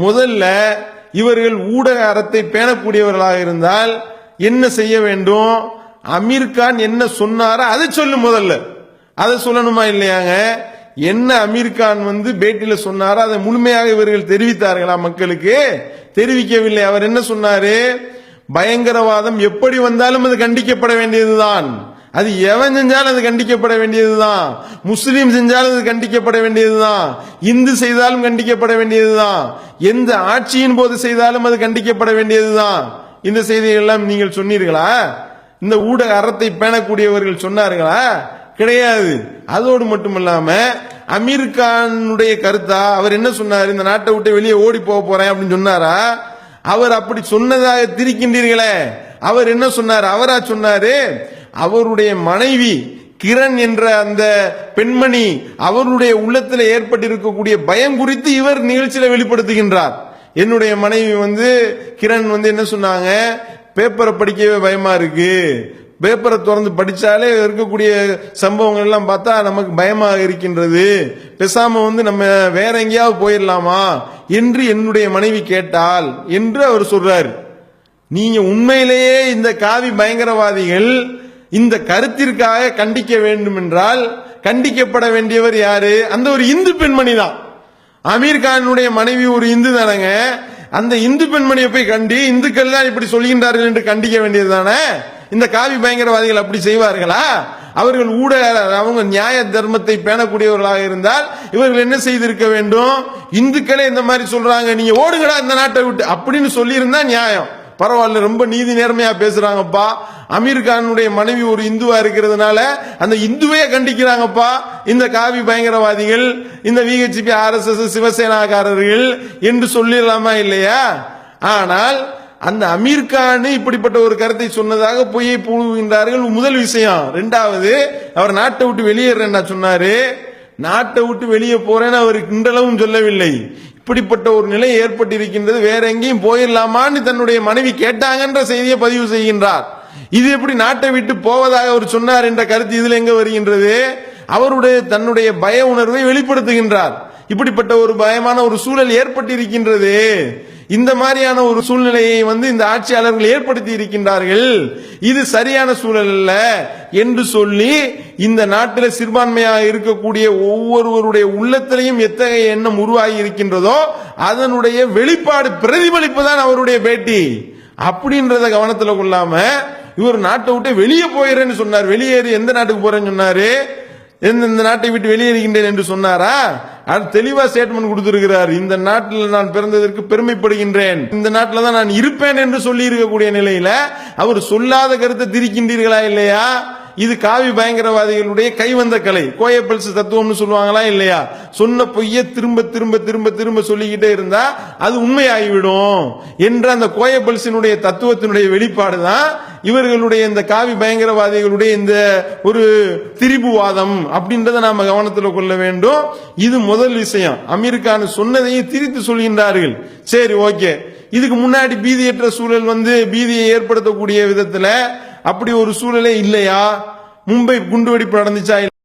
முதல்ல இவர்கள் ஊடக அறத்தை பேணக்கூடியவர்களாக இருந்தால் என்ன செய்ய வேண்டும்? அமீர் கான் என்ன சொன்னாரோ அதை சொல்லு முதல்ல. அதை சொல்லணுமா இல்லையாங்க? என்ன அமீர் கான் வந்து பேட்டியில சொன்னாரோ அதை முழுமையாக இவர்கள் தெரிவித்தார்களா மக்களுக்கு? தெரிவிக்கவில்லை. அவர் என்ன சொன்னாரு? பயங்கரவாதம் எப்படி வந்தாலும் அது கண்டிக்கப்பட வேண்டியதுதான். அது எவன் செஞ்சாலும் அது கண்டிக்கப்பட வேண்டியதுதான். முஸ்லீம் செஞ்சாலும் அது கண்டிக்கப்பட வேண்டியதுதான். இந்து செய்தாலும் கண்டிக்கப்பட வேண்டியதுதான். எந்த ஆட்சியின் போது செய்தாலும் அது கண்டிக்கப்பட வேண்டியதுதான். இந்த செய்திகள் எல்லாம் நீங்கள் சொன்னீர்களா? இந்த ஊடக அறத்தை பேணக்கூடியவர்கள் சொன்னார்களா? கிடையாது. அதோடு மட்டுமல்லாம அமீர் கானுடைய கருத்தா? அவர் என்ன சொன்னார்? இந்த நாட்டை விட்டு வெளியே ஓடி போக போறேன் அப்படின்னு சொன்னாரா? அவர் அப்படி சொன்னதாக திரிக்கின்றீர்களே. அவர் என்ன சொன்னார்? அவரா சொன்னாரு? அவருடைய மனைவி கிரண் என்ற அந்த பெண்மணி அவருடைய உள்ளத்தில் ஏற்பட்டிருக்கக்கூடிய பயம் குறித்து இவர் நிகழ்ச்சியில வெளிப்படுத்துகின்றார். என்னுடைய மனைவி வந்து கிரண் வந்து என்ன சொன்னாங்க? பேப்பரை படிக்கவே பயமா இருக்கு. பேப்பரை திறந்து படித்தாலே இருக்கக்கூடிய சம்பவங்கள் எல்லாம் பார்த்தா நமக்கு பயமாக இருக்கின்றது. பெசாம வந்து நம்ம வேற எங்கேயாவது போயிடலாமா? என்று என்னுடைய மனைவி கேட்டால் என்று அவர் சொல்றார். நீங்க உண்மையிலேயே இந்த காவி பயங்கரவாதிகள் இந்த கருத்திற்காக கண்டிக்க வேண்டும் என்றால் கண்டிக்கப்பட வேண்டியவர் யாரு? அந்த ஒரு இந்து பெண்மணி தான். அமீர் கானுடைய மனைவி ஒரு இந்து தானங்க. அந்த இந்து பெண்மணியை போய் கண்டி இந்துக்கள் தான் இப்படி சொல்கின்றார்கள் என்று கண்டிக்க வேண்டியது தானே? இந்த காவி பயங்கரவாதிகள் அப்படி செய்வார்களா? அவர்கள் ஊடக அவங்க நியாய தர்மத்தை பேணக்கூடியவர்களாக இருந்தால் இவர்கள் என்ன செய்திருக்க வேண்டும்? இந்துக்களே இந்த மாதிரி சொல்றாங்க நீங்க ஓடுங்கடா இந்த நாட்டை விட்டு அப்படின்னு சொல்லியிருந்தா நியாயம். பரவாயில்ல ரொம்ப நீதி நேர்மையா பேசுறாங்கப்பா. அமீர் கானுடைய மனைவி ஒரு இந்துவா இருக்கிறதுனால அந்த இந்துவே கண்டிக்கிறாங்கப்பா. இந்த காவி பயங்கரவாதிகள் இந்த விஹெச்பி ஆர்எஸ்எஸ் சிவசேனாக்காரர்கள் என்று சொல்லிடலாமா இல்லையா? ஆனால் அந்த அமீர் கான் இப்படிப்பட்ட ஒரு கருத்தை சொன்னதாக பொய்யை புழுகின்றார்கள் முதல் விஷயம் ரெண்டாவது அவர் நாட்டை விட்டு வெளியேறேன்னா சொன்னாரு. நாட்டை விட்டு வெளியே போறேன்னு அவர் கிண்டளவும் சொல்லவில்லை. இப்படிப்பட்ட ஒரு நிலை ஏற்பட்டிருக்கின்றது. வேற எங்கேயும் போயிடலாமான்னு தன்னுடைய மனைவி கேட்டாங்கன்ற செய்தியை பதிவு செய்கின்றார். இது எப்படி நாட்டை விட்டு போவதாக அவர் சொன்னார் என்ற கருத்து இதில் எங்க வருகின்றது? அவருடைய தன்னுடைய பய உணர்வை வெளிப்படுத்துகின்றார். இப்படிப்பட்ட ஒரு பயமான ஒரு சூழல் ஏற்பட்டிருக்கின்றது. இந்த மாதிரியான ஒரு சூழ்நிலையை வந்து இந்த ஆட்சியாளர்கள் ஏற்படுத்தி இருக்கின்றார்கள். இது சரியான சூழல் அல்ல என்று சொல்லி இந்த நாட்டில் சிறுபான்மையாக இருக்கக்கூடிய ஒவ்வொருவருடைய உள்ளத்திலையும் எத்தகைய எண்ணம் உருவாகி இருக்கின்றதோ அதனுடைய வெளிப்பாடு பிரதிபலிப்பு தான் அவருடைய பேட்டி. அப்படின்றத கவனத்தில் கொள்ளாம இவர் நாட்டை விட்டு வெளியே போயிடுறேன்னு சொன்னார். வெளியேறி எந்த நாட்டுக்கு போறேன்னு சொன்னாரு? எந்த இந்த நாட்டை விட்டு வெளியேறுகின்றேன் என்று சொன்னாரா? அது தெளிவா ஸ்டேட்மெண்ட் கொடுத்திருக்கிறார். இந்த நாட்டில் நான் பிறந்ததற்கு பெருமைப்படுகின்றேன். இந்த நாட்டில் தான் நான் இருப்பேன் என்று சொல்லி இருக்கக்கூடிய நிலையில அவர் சொல்லாத கருத்தை திரிக்கின்றீர்களா இல்லையா? இது காவி பயங்கரவாதிகளுடைய கைவந்த கலை. கோயப்பல்ஸ் தத்துவம்னு சொல்லுவாங்களா இல்லையா? சொன்ன பொய்ய திரும்ப திரும்ப திரும்ப திரும்ப சொல்லிக்கிட்டே இருந்தா அது உண்மையாகிவிடும் என்ற அந்த கோயப்பல்ஸினுடைய தத்துவத்தினுடைய வெளிப்பாடு தான் இவர்களுடைய இந்த காவி பயங்கரவாதிகளுடைய இந்த ஒரு திரிபுவாதம் அப்படின்றத நாம கவனத்தில் கொள்ள வேண்டும். இது முதல் விஷயம். அமெரிக்கான சொன்னதையும் திரித்து சொல்கின்றார்கள். சரி ஓகே. இதுக்கு முன்னாடி பீதியற்ற சூழல் வந்து பீதியை ஏற்படுத்தக்கூடிய விதத்துல அப்படி ஒரு சூழலே இல்லையா? மும்பை குண்டுவெடிப்பு நடந்துச்சா